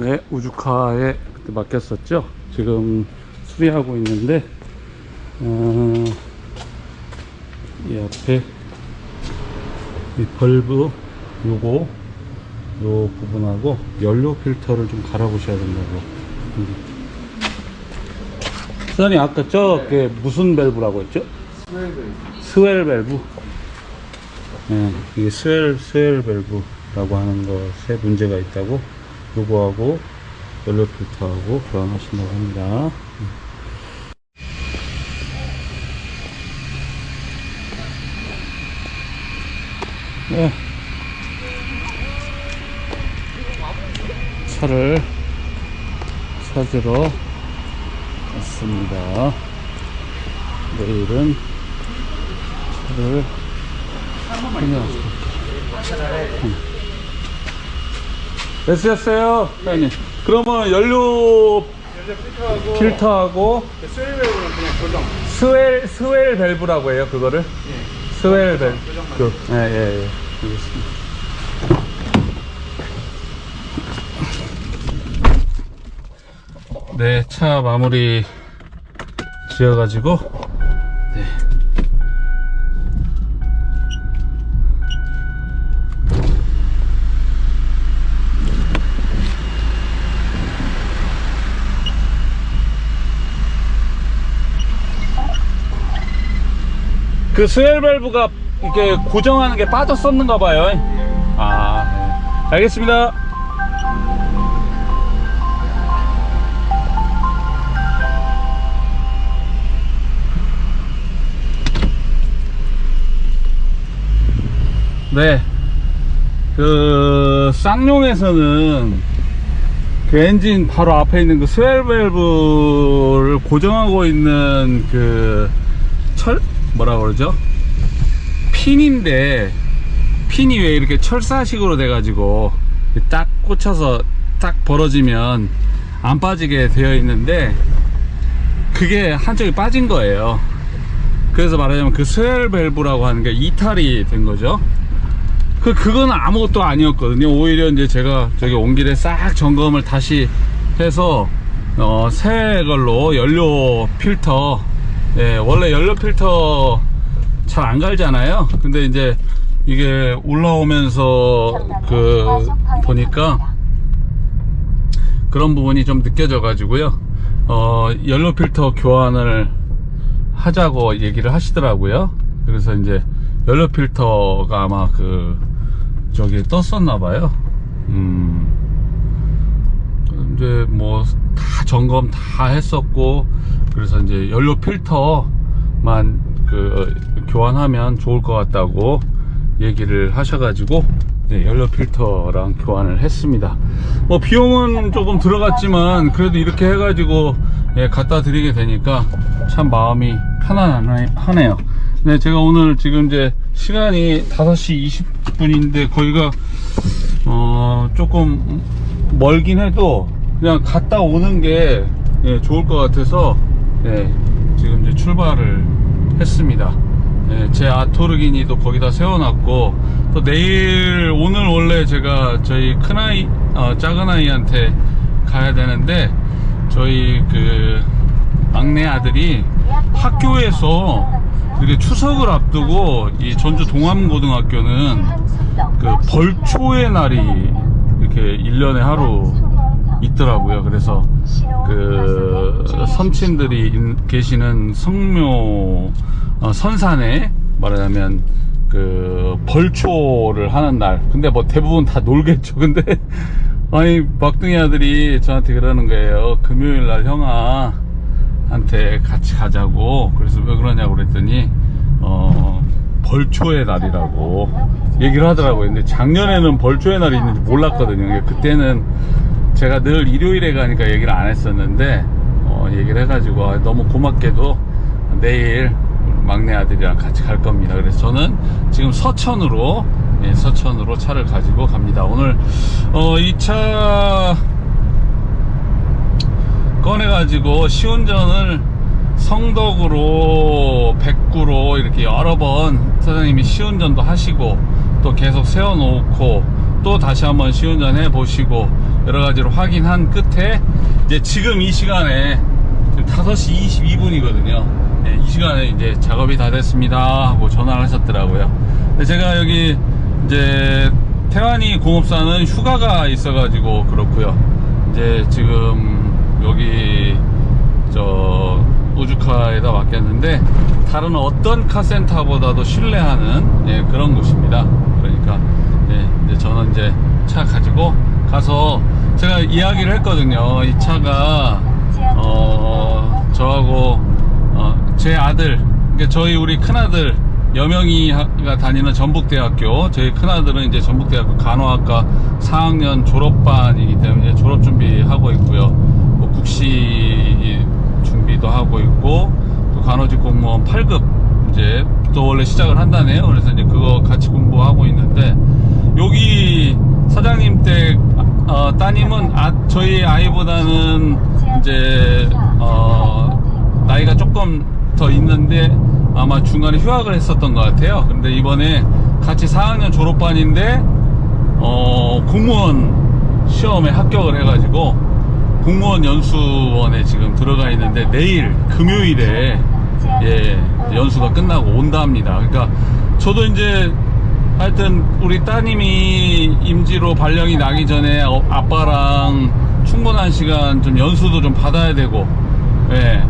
네, 우주카에 그때 맡겼었죠. 지금 수리하고 있는데, 어, 이 앞에 이 벌브 요거 요 부분하고 연료 필터를 좀 갈아 보셔야 된다고. 음. 사장님 아까 저게 무슨 밸브라고 했죠? 스웰 밸브. 예, 이게 스웰 스웰 밸브라고 하는 것에 문제가 있다고 요거하고 연료 필터하고 교환하신다고 합니다. 네. 차를 찾으러 왔습니다. 내일은 차를 수고 하셨어요, 사장님. 그러면 연료 필터하고 스웨이브는 그냥 고정. 스웰 스웰 밸브라고 해요, 그거를? 스웰 밸브. 그, 예, 예, 예. 알겠습니다. 네, 차 마무리 지어가지고, 그 스웰 밸브가 이렇게 고정하는 게 빠졌었는가 봐요. 아, 네. 알겠습니다. 네. 그, 쌍용에서는 그 엔진 바로 앞에 있는 그 스웰 밸브를 고정하고 있는 그 철? 뭐라 그러죠? 핀인데 핀이 왜 이렇게 철사식으로 돼가지고 딱 꽂혀서 딱 벌어지면 안 빠지게 되어 있는데 그게 한쪽이 빠진 거예요. 그래서 말하자면 그 스웰 밸브라고 하는 게 이탈이 된 거죠. 그 그건 아무것도 아니었거든요. 오히려 이제 제가 저기 온 길에 싹 점검을 다시 해서 어, 새 걸로 연료 필터 예, 원래 연료 필터 잘 안 갈잖아요. 근데 이제 이게 올라오면서 그 보니까 그런 부분이 좀 느껴져 가지고요. 어, 연료 필터 교환을 하자고 얘기를 하시더라고요. 그래서 이제 연료 필터가 아마 그 저기 떴었나 봐요. 음. 이제 뭐 다 점검 다 했었고 그래서 이제 연료 필터만 그 교환하면 좋을 것 같다고 얘기를 하셔가지고 네, 연료 필터랑 교환을 했습니다. 뭐 비용은 조금 들어갔지만 그래도 이렇게 해가지고 예, 갖다 드리게 되니까 참 마음이 편안하네요. 네, 제가 오늘 지금 이제 시간이 5시 20분인데 거기가 어 조금 멀긴 해도 그냥 갔다 오는 게 예, 좋을 것 같아서 예, 지금 이제 출발을 했습니다. 예, 제 아토르기니도 거기다 세워놨고 또 내일 오늘 원래 제가 저희 큰 아이 어, 작은 아이한테 가야 되는데 저희 그 막내 아들이 학교에서 이렇게 추석을 앞두고 이 전주 동암고등학교는 그 벌초의 날이 이렇게 1년에 하루 있더라고요. 그래서 그 선친들이 인- 계시는 성묘 어, 선산에 말하자면 그 벌초를 하는 날. 근데 뭐 대부분 다 놀겠죠. 근데 아니 막둥이 아들이 저한테 그러는 거예요. 금요일 날 형아 한테 같이 가자고. 그래서 왜 그러냐고 그랬더니 어 벌초의 날이라고 얘기를 하더라고요. 근데 작년에는 벌초의 날이 있는지 몰랐거든요. 그때는 제가 늘 일요일에 가니까 얘기를 안 했었는데 어, 얘기를 해가지고 아, 너무 고맙게도 내일 막내 아들이랑 같이 갈 겁니다. 그래서 저는 지금 서천으로 예, 서천으로 차를 가지고 갑니다. 오늘 어, 이차 꺼내가지고 시운전을 성덕으로 백구로 이렇게 여러 번 사장님이 시운전도 하시고 또 계속 세워놓고 또 다시 한번 시운전 해보시고 여러 가지로 확인한 끝에 이제 지금 이 시간에 지금 5시 22분이거든요. 이 시간에 이제 작업이 다 됐습니다 하고 전화를 하셨더라고요. 제가 여기 이제 태완이 공업사는 휴가가 있어가지고 그렇고요. 이제 지금 여기 저 우주카에다 맡겼는데 다른 어떤 카센터보다도 신뢰하는 예, 그런 곳입니다. 그러니까 예, 이제 저는 이제 차 가지고 가서 제가 이야기를 했거든요. 이 차가 어 저하고 어, 제 아들, 그러니까 저희 우리 큰 아들 여명이가 다니는 전북대학교, 저희 큰 아들은 이제 전북대학교 간호학과 4학년 졸업반이기 때문에 졸업 준비하고 있고요. 뭐 국시 준비도 하고 있고 또 간호직 공무원 8급 이제 또 원래 시작을 한다네요. 그래서 이제 그거 같이 공부하고 있는데 여기 사장님 댁 어, 따님은 아, 저희 아이보다는 이제 어, 나이가 조금 더 있는데 아마 중간에 휴학을 했었던 것 같아요. 근데 이번에 같이 4학년 졸업반인데 어, 공무원 시험에 합격을 해가지고 공무원 연수원에 지금 들어가 있는데 내일 금요일에 예 연수가 끝나고 온답니다. 그러니까 저도 이제 하여튼 우리 따님이 임지로 발령이 나기 전에 어, 아빠랑 충분한 시간 좀 연수도 좀 받아야 되고 예.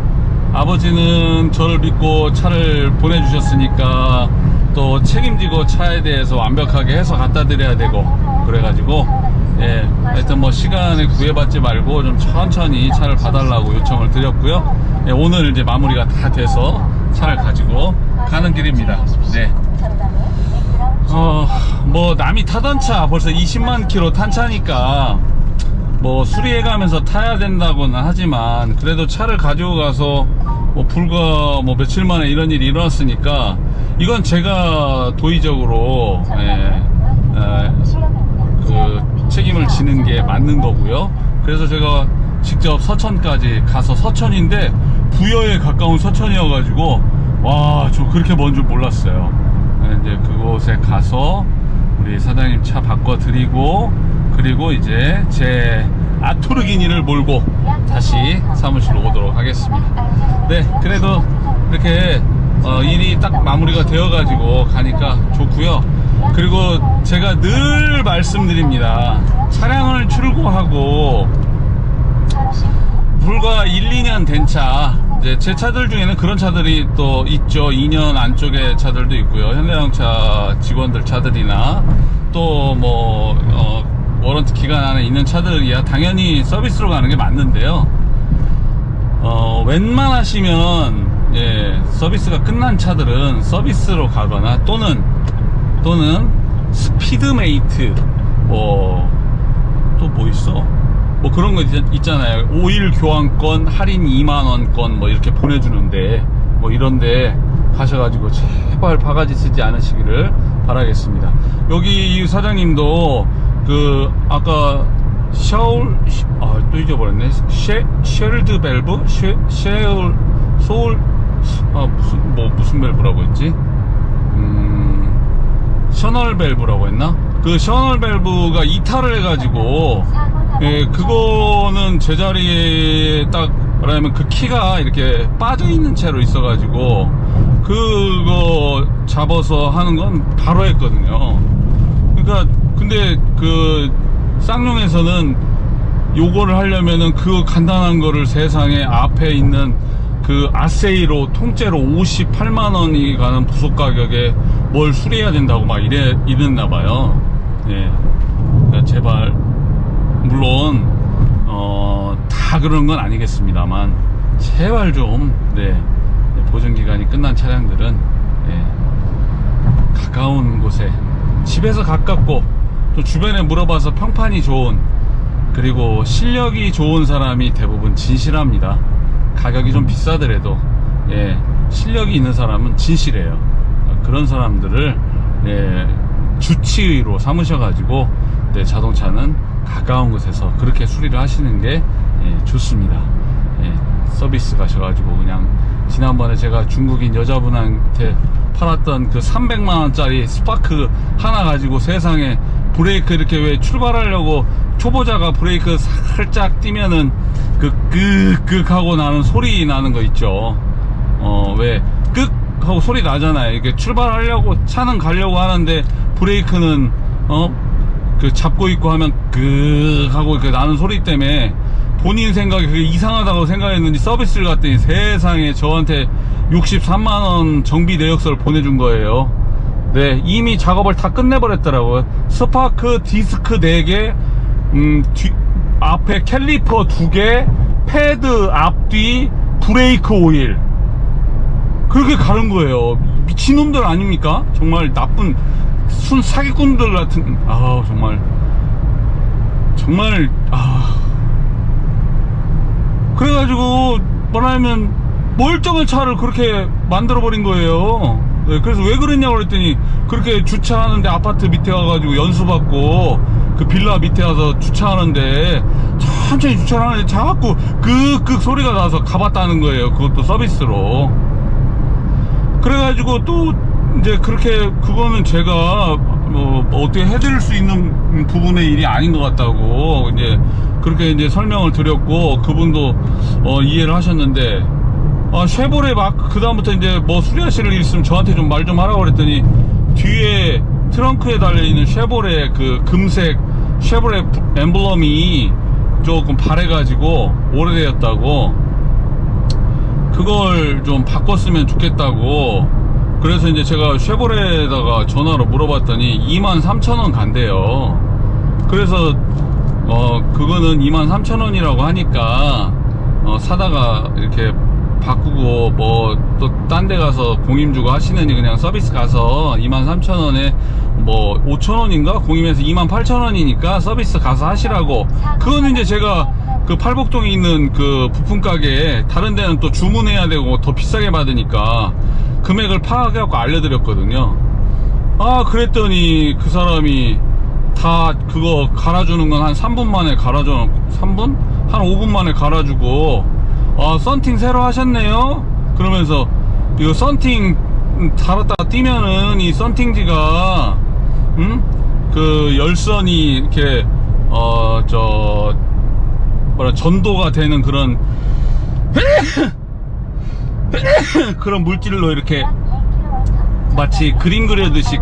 아버지는 저를 믿고 차를 보내주셨으니까 또 책임지고 차에 대해서 완벽하게 해서 갖다 드려야 되고 그래가지고 예. 하여튼 뭐 시간을 구애받지 말고 좀 천천히 차를 봐달라고 요청을 드렸고요. 예, 오늘 이제 마무리가 다 돼서 차를 가지고 가는 길입니다. 네 어, 뭐 남이 타던 차 벌써 20만 킬로 탄 차니까 뭐 수리해가면서 타야 된다고는 하지만 그래도 차를 가지고 가서 뭐 불과 뭐 며칠 만에 이런 일이 일어났으니까 이건 제가 도의적으로 예, 예, 그 책임을 지는 게 맞는 거고요. 그래서 제가 직접 서천까지 가서 서천인데 부여에 가까운 서천이어가지고 와 저 그렇게 먼 줄 몰랐어요. 네, 이제 그곳에 가서 우리 사장님 차 바꿔드리고 그리고 이제 제 아토르기니를 몰고 다시 사무실로 오도록 하겠습니다. 네, 그래도 이렇게 어, 일이 딱 마무리가 되어 가지고 가니까 좋고요. 그리고 제가 늘 말씀드립니다. 차량을 출고하고 불과 1, 2년 된 차, 이제 제 차들 중에는 그런 차들이 또 있죠. 2년 안쪽의 차들도 있고요. 현대자동차 직원들 차들이나 또 뭐, 어, 워런트 기간 안에 있는 차들이야 당연히 서비스로 가는 게 맞는데요. 어, 웬만하시면, 예, 서비스가 끝난 차들은 서비스로 가거나 또는, 또는 스피드메이트, 뭐, 또 뭐 있어? 뭐 그런 거 있- 있잖아요. 오일 교환권, 할인 2만원권 뭐 이렇게 보내주는데, 뭐 이런데 가셔가지고 제발 바가지 쓰지 않으시기를 바라겠습니다. 여기 이 사장님도 그, 아까 샤울, 아, 또 잊어버렸네. 쉐, 쉘드 밸브? 쉐, 쉐울, 소울, 아, 무슨, 뭐, 무슨 밸브라고 했지? 음, 셔널 밸브라고 했나? 그 셔널 밸브가 이탈을 해가지고, 예, 그거는 제자리에 딱, 뭐라면 그 키가 이렇게 빠져 있는 채로 있어가지고, 그거 잡아서 하는 건 바로 했거든요. 그러니까, 근데 그, 쌍용에서는 요거를 하려면은 그 간단한 거를 세상에 앞에 있는 그 아세이로 통째로 58만 원이 가는 부속 가격에 뭘 수리해야 된다고 막 이래 이랬나 봐요. 예. 그러니까 제발 물론 어, 다 그런 건 아니겠습니다만 제발 좀 네, 보증 기간이 끝난 차량들은 예, 가까운 곳에 집에서 가깝고 또 주변에 물어봐서 평판이 좋은 그리고 실력이 좋은 사람이 대부분 진실합니다. 가격이 좀 비싸더라도 예, 실력이 있는 사람은 진실해요. 그런 사람들을 예, 주치의로 삼으셔가지고 네, 자동차는 가까운 곳에서 그렇게 수리를 하시는 게 예, 좋습니다. 예, 서비스 가셔가지고 그냥 지난번에 제가 중국인 여자분한테 팔았던 그 300만 원짜리 스파크 하나 가지고 세상에 브레이크 이렇게 왜 출발하려고 초보자가 브레이크 살짝 뛰면은 그 끄끄 하고 나는 소리 나는 거 있죠. 어, 왜 끄 하고 소리 나잖아요. 이게 출발하려고 차는 가려고 하는데 브레이크는 어, 그 잡고 있고 하면 끄 하고 이렇게 나는 소리 때문에 본인 생각에 그게 이상하다고 생각했는지 서비스를 갔더니 세상에 저한테 63만원 정비 내역서를 보내준 거예요. 네, 이미 작업을 다 끝내버렸더라고요. 스파크 디스크 4개, 음, 뒤, 앞에 캘리퍼 2개, 패드 앞뒤, 브레이크 오일. 그렇게 가는 거예요. 미친놈들 아닙니까? 정말 나쁜 순 사기꾼들 같은, 아 정말. 정말, 아. 그래가지고, 뭐라면, 멀쩡한 차를 그렇게 만들어 버린 거예요. 네, 그래서 왜 그랬냐고 그랬더니, 그렇게 주차하는데 아파트 밑에 가가지고 연수받고, 그 빌라 밑에 가서 주차하는데, 천천히 주차를 하는데 자꾸 끄끄 소리가 나서 가봤다는 거예요. 그것도 서비스로. 그래가지고 또 이제 그렇게 그거는 제가 뭐 어떻게 해드릴 수 있는 부분의 일이 아닌 것 같다고 이제 그렇게 이제 설명을 드렸고 그분도 어, 이해를 하셨는데 아, 쉐보레 막 그 다음부터 이제 뭐 수리하실 일 있으면 저한테 좀말좀 하라고 그랬더니 뒤에 트렁크에 달려있는 쉐보레 그 금색 쉐보레 엠블럼이 조금 바래가지고 오래되었다고 그걸 좀 바꿨으면 좋겠다고 그래서 이제 제가 쉐보레에다가 전화로 물어봤더니 23,000원 간대요. 그래서 어 그거는 23,000원이라고 하니까 어 사다가 이렇게 바꾸고 뭐 또 딴 데 가서 공임 주고 하시느니 그냥 서비스 가서 23,000원에 뭐 5,000원인가? 공임해서 28,000원이니까 서비스 가서 하시라고. 그거는 이제 제가 그 팔복동에 있는 그 부품 가게에 다른 데는 또 주문해야 되고 더 비싸게 받으니까 금액을 파악해갖고 알려드렸거든요. 아, 그랬더니 그 사람이 다 그거 갈아주는 건 한 3분 만에 갈아줘, 3분? 한 5분 만에 갈아주고, 아, 썬팅 새로 하셨네요? 그러면서, 이거 썬팅 달았다가 뛰면은 이 썬팅지가, 음? 그 열선이 이렇게, 어, 저, 뭐라, 전도가 되는 그런, 그런 물질로 이렇게 마치 그림 그려듯이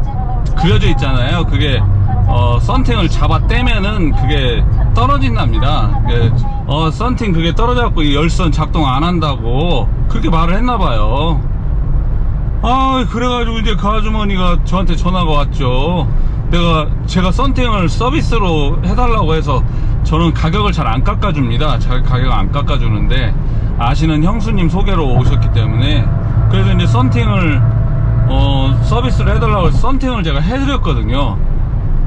그려져 있잖아요. 그게 어, 썬팅을 잡아 떼면은 그게 떨어진답니다. 그, 어, 썬팅 그게 떨어져갖고 이 열선 작동 안 한다고 그렇게 말을 했나봐요. 아, 그래가지고 이제 그 아주머니가 저한테 전화가 왔죠. 내가, 제가 썬팅을 서비스로 해달라고 해서 저는 가격을 잘 안 깎아줍니다. 자, 가격 안 깎아주는데 아시는 형수님 소개로 오셨기 때문에 그래서 이제 썬팅을 어, 서비스를 해달라고 해서 썬팅을 제가 해드렸거든요.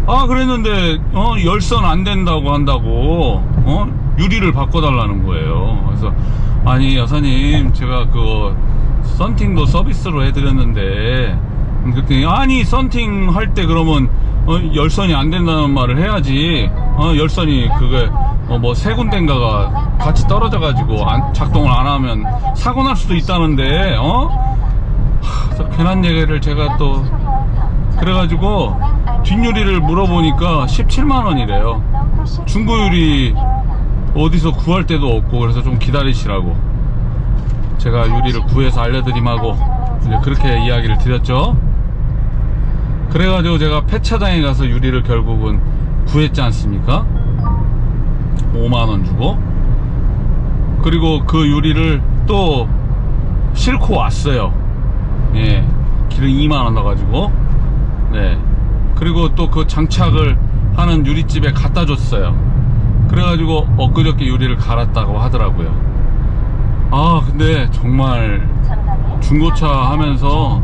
아, 그랬는데, 어, 열선 안 된다고 한다고, 어, 유리를 바꿔달라는 거예요. 그래서, 아니, 여사님, 제가 그, 썬팅도 서비스로 해드렸는데, 음, 그랬더니, 아니, 썬팅 할 때 그러면, 어, 열선이 안 된다는 말을 해야지, 어, 열선이 그게, 어, 뭐, 세 군데인가가 같이 떨어져 가지고, 안- 작동을 안 하면 사고 날 수도 있다는데, 어? 하, 괜한 얘기를 제가 또, 그래가지고, 뒷유리를 물어보니까 17만 원이래요. 중고유리 어디서 구할 데도 없고, 그래서 좀 기다리시라고. 제가 유리를 구해서 알려드림하고, 이제 그렇게 이야기를 드렸죠. 그래가지고 제가 폐차장에 가서 유리를 결국은 구했지 않습니까? 5만원 주고. 그리고 그 유리를 또 싣고 왔어요. 예. 기름 2만원 넣어가지고. 네. 그리고 또 그 장착을 하는 유리집에 갖다 줬어요. 그래가지고 엊그저께 유리를 갈았다고 하더라고요. 아, 근데 정말 중고차 하면서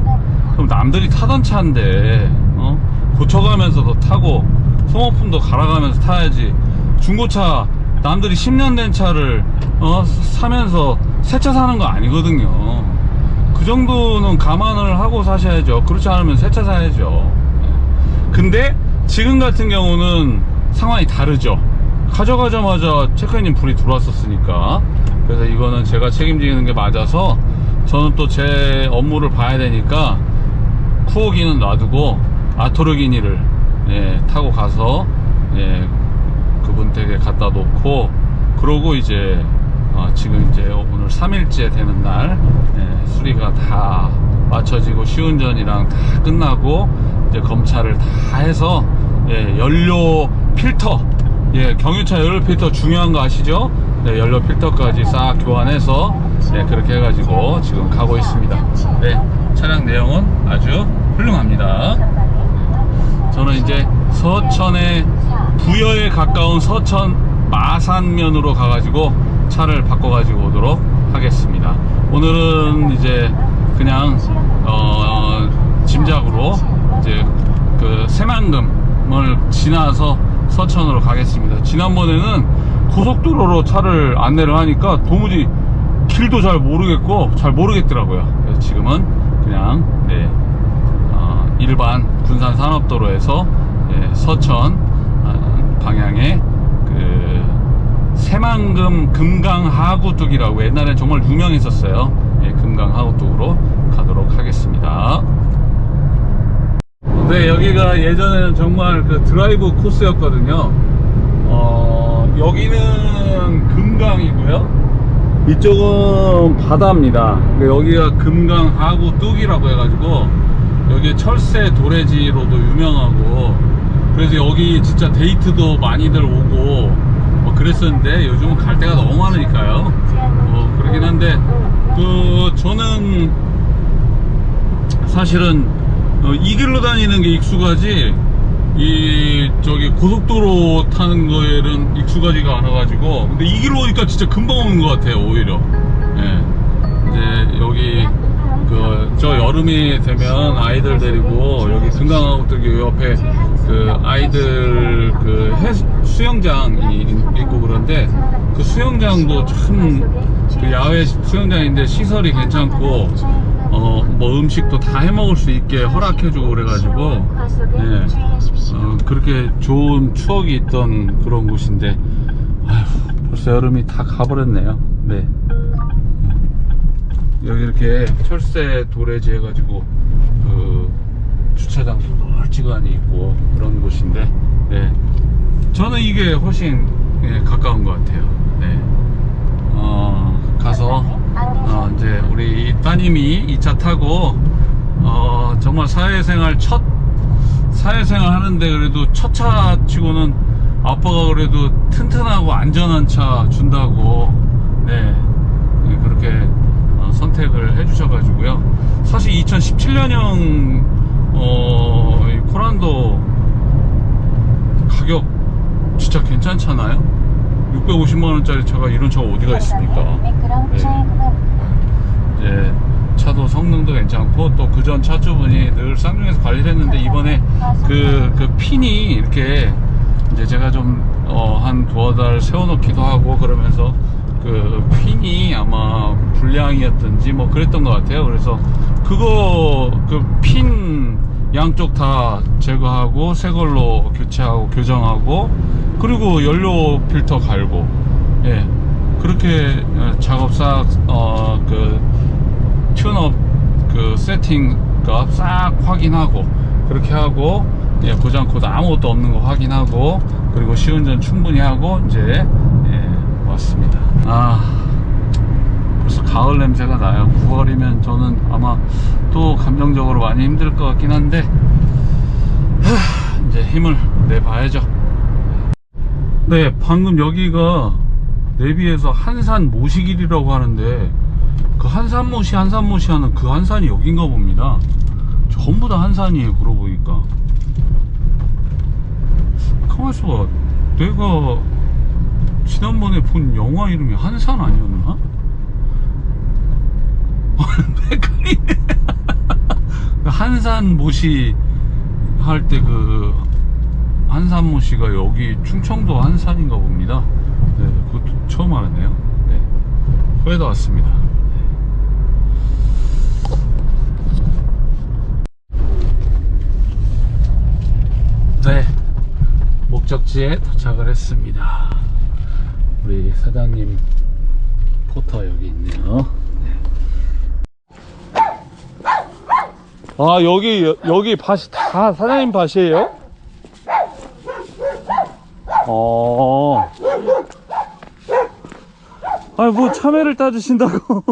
그럼 남들이 타던 차인데, 어? 고쳐가면서도 타고 소모품도 갈아가면서 타야지. 중고차 남들이 10년 된 차를 어, 사면서 새 차 사는 거 아니거든요. 그 정도는 감안을 하고 사셔야죠. 그렇지 않으면 새 차 사야죠. 근데 지금 같은 경우는 상황이 다르죠. 가져가자마자 체크인님 불이 들어왔었으니까. 그래서 이거는 제가 책임지는 게 맞아서 저는 또 제 업무를 봐야 되니까 쿠오기는 놔두고 아토르기니를 예, 타 타고 가서 예, 그분 댁에 갖다 놓고 그러고 이제 어, 지금 이제 오늘 3일째 되는 날 예, 수리가 다 맞춰지고 시운전이랑 다 끝나고 이제 검찰을 다 해서 예, 연료 필터 예, 경유차 연료 필터 중요한 거 아시죠? 네, 연료 필터까지 싹 교환해서 예, 그렇게 해가지고 지금 가고 있습니다. 네, 차량 내용은 아주 훌륭합니다. 저는 이제 서천의 부여에 가까운 서천 마산면으로 가가지고 차를 바꿔가지고 오도록 하겠습니다. 오늘은 이제 그냥 어, 짐작으로 이제 그 새만금을 지나서 서천으로 가겠습니다. 지난번에는 고속도로로 차를 안내를 하니까 도무지 길도 잘 모르겠고 잘 모르겠더라고요. 지금은 그냥 네, 어, 일반 군산 산업도로에서 예, 서천 아, 방향의 그 새만금 금강 하구뚝이라고 옛날에 정말 유명했었어요. 예, 금강 하구뚝으로 가도록 하겠습니다. 네, 여기가 예전에는 정말 그 드라이브 코스였거든요. 어, 여기는 금강이고요. 이쪽은 바다입니다. 여기가 금강 하구 뚝이라고 해가지고 여기 철새 도래지로도 유명하고 그래서 여기 진짜 데이트도 많이들 오고 뭐 그랬었는데 요즘은 갈 데가 너무 많으니까요. 뭐 그러긴 한데 그 저는 사실은 어, 이 길로 다니는 게 익숙하지 이 저기 고속도로 타는 거에는 익숙하지가 않아 가지고 근데 이 길로 오니까 진짜 금방 오는 것 같아요 오히려 예. 이제 여기 그 저 여름이 되면 아이들 데리고 여기 금강하고 또 옆에 그 아이들 그 해, 수영장이 있고 그런데 그 수영장도 참 그 야외 수영장인데 시설이 괜찮고 어 뭐 음식도 다 해 먹을 수 있게 허락해주고 그래가지고 예. 어, 그렇게 좋은 추억이 있던 그런 곳인데 아휴 벌써 여름이 다 가버렸네요 네 여기 이렇게 철새 도래지 해가지고 그 주차장도 널찍하니 있고 그런 곳인데 네. 저는 이게 훨씬 예, 가까운 것 같아요. 네. 어, 가서 어, 이제 우리 따님이 이 차 타고 어, 정말 사회생활 첫 사회생활 하는데 그래도 첫 차 치고는 아빠가 그래도 튼튼하고 안전한 차 준다고 네. 네, 그렇게 어, 선택을 해주셔가지고요. 사실 2017년형 어, 이 코란도 가격 진짜 괜찮잖아요? 650만 원짜리 차가 이런 차가 어디가 있습니까? 네. 이제 차도 성능도 괜찮고 또 그 전 차주분이 늘 쌍용에서 관리를 했는데 이번에 그, 그 핀이 이렇게 이제 제가 좀, 어, 한 두어 달 세워놓기도 하고 그러면서 그 핀이 아마 불량이었든지 뭐 그랬던 것 같아요. 그래서 그거, 그 핀 양쪽 다 제거하고 새 걸로 교체하고 교정하고 그리고 연료 필터 갈고 예. 그렇게 어, 작업 싹, 어, 그, 튠업 그 세팅 값 싹 확인하고 그렇게 하고 예, 고장 코드 아무것도 없는 거 확인하고 그리고 시운전 충분히 하고 이제 예, 왔습니다. 아 벌써 가을 냄새가 나요. 9월이면 저는 아마 또 감정적으로 많이 힘들 것 같긴 한데 하, 이제 힘을 내봐야죠. 네, 방금 여기가 내비에서 한산 모시길이라고 하는데 그 한산모시 한산모시 하는 그 한산이 여긴가 봅니다. 전부 다 한산이에요. 그러고 보니까. 가만있어 봐. 내가 지난번에 본 영화 이름이 한산 아니었나? 그 한산 모시 할 때 그 한산 모시가 여기 충청도 한산인가 봅니다. 네, 그것도 처음 알았네요. 네. 후에다 왔습니다. 네. 목적지에 도착을 했습니다. 우리 사장님 포터 여기 있네요. 네. 아, 여기, 여기 밭이 다 사장님 밭이에요? 어. 아니, 뭐 참외를 따주신다고.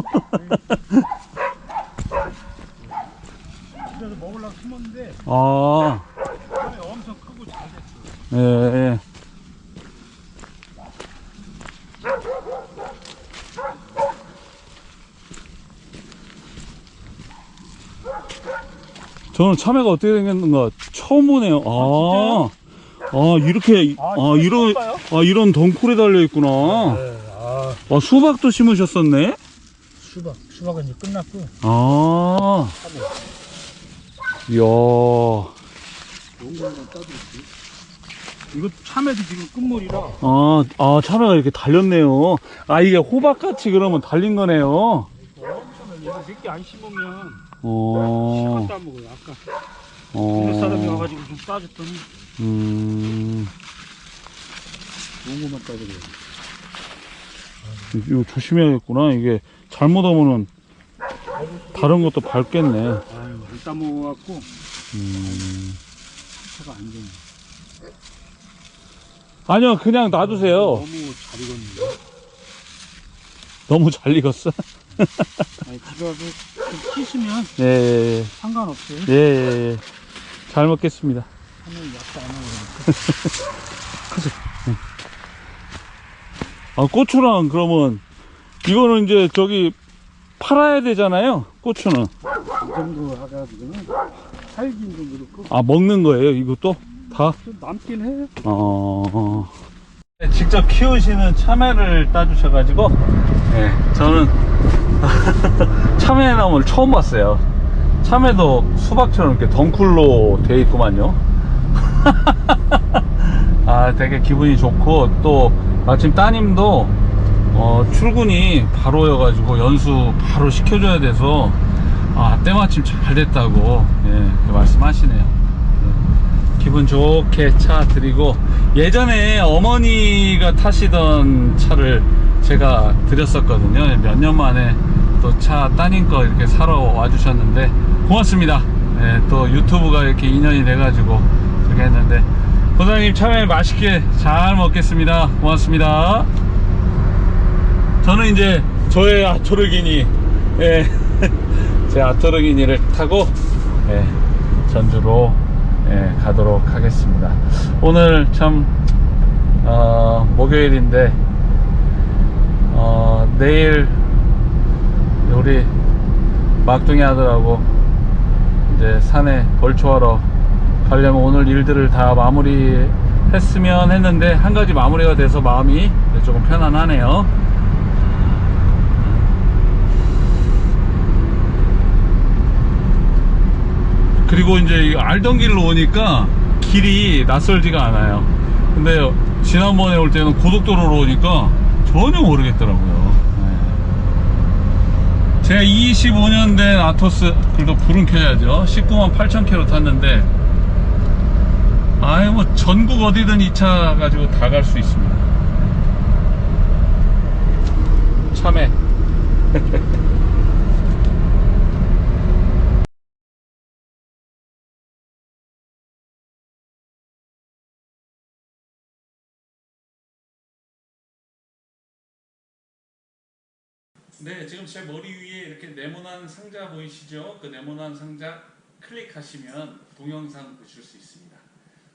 먹으려고 심었는데 아, 처음에 엄청 크고 잘 됐어. 예, 예. 저는 참외가 어떻게 생겼는가 처음 보네요. 아, 아, 이렇게, 아, 아, 이런? 아, 이런 덩쿨에 달려있구나. 네, 아 아, 수박도 심으셨었네? 수박 수박은 이제 끝났고 아, 이야. 따드릴게. 이거 참외도 지금 끝물이라 아, 아, 참외가 이렇게 달렸네요. 아, 이게 호박같이 그러면 달린 거네요. 엄청 이거 몇개 안 심으면 어, 시간 따먹어요. 아까 어, 동네 사람이 와가지고 좀 따줬더니 음, 좋은 것만 따드려요. 이거 조심해야겠구나. 이게 잘못하면은 다른 것도 밟겠네. 아유 안 따먹어갖고 음. 차가 안 되네. 아니요, 그냥 놔두세요. 너무 잘 익었는데. 너무 잘 익었어. 아니 와서 좀 씻으면 예, 예, 상관없어요. 예, 예, 예. 잘 먹겠습니다. 하면 약도 안 하고 아, 고추랑 그러면 이거는 이제 저기 팔아야 되잖아요. 고추는. 이 정도 해가지고는 살긴 좀 그렇고 아, 먹는 거예요, 이것도? 다? 좀 남긴 해요. 어. 직접 키우시는 참외를 따주셔가지고, 네, 저는 참외 나무를 처음 봤어요. 참외도 수박처럼 이렇게 덩쿨로 돼 있구만요. 아, 되게 기분이 좋고, 또 마침 따님도 어, 출근이 바로여 가지고 연수 바로 시켜줘야 돼서, 아, 때마침 잘 됐다고, 예, 말씀하시네요. 예. 기분 좋게 차 드리고 예전에 어머니가 타시던 차를 제가 드렸었거든요. 몇 년 만에 또 차 따님 거 이렇게 사러 와주셨는데 고맙습니다. 네, 또 유튜브가 이렇게 인연이 돼가지고 저기 했는데 부장님 참외 맛있게 잘 먹겠습니다. 고맙습니다. 저는 이제 저의 아토르기니, 예, 제 아토르기니를 타고 예, 전주로 예, 가도록 하겠습니다. 오늘 참 어, 목요일인데 어, 내일 우리 막둥이 아들하고 이제 산에 벌초하러 가려면 오늘 일들을 다 마무리 했으면 했는데 한 가지 마무리가 돼서 마음이 조금 편안하네요. 그리고 이제 이 알던 길로 오니까 길이 낯설지가 않아요. 근데 지난번에 올 때는 고속도로로 오니까 전혀 모르겠더라고요. 네. 제가 25년 된 아토스 그래도 불은 켜야죠. 19만 8천 킬로 탔는데 아유 뭐 전국 어디든 이 차 가지고 다 갈 수 있습니다. 참에 네, 지금 제 머리 위에 이렇게 네모난 상자 보이시죠? 그 네모난 상자 클릭하시면 동영상 보실 수 있습니다.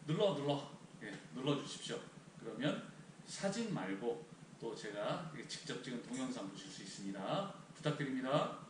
눌러 눌러 예, 눌러 주십시오. 그러면 사진 말고 또 제가 직접 찍은 동영상 보실 수 있습니다. 부탁드립니다.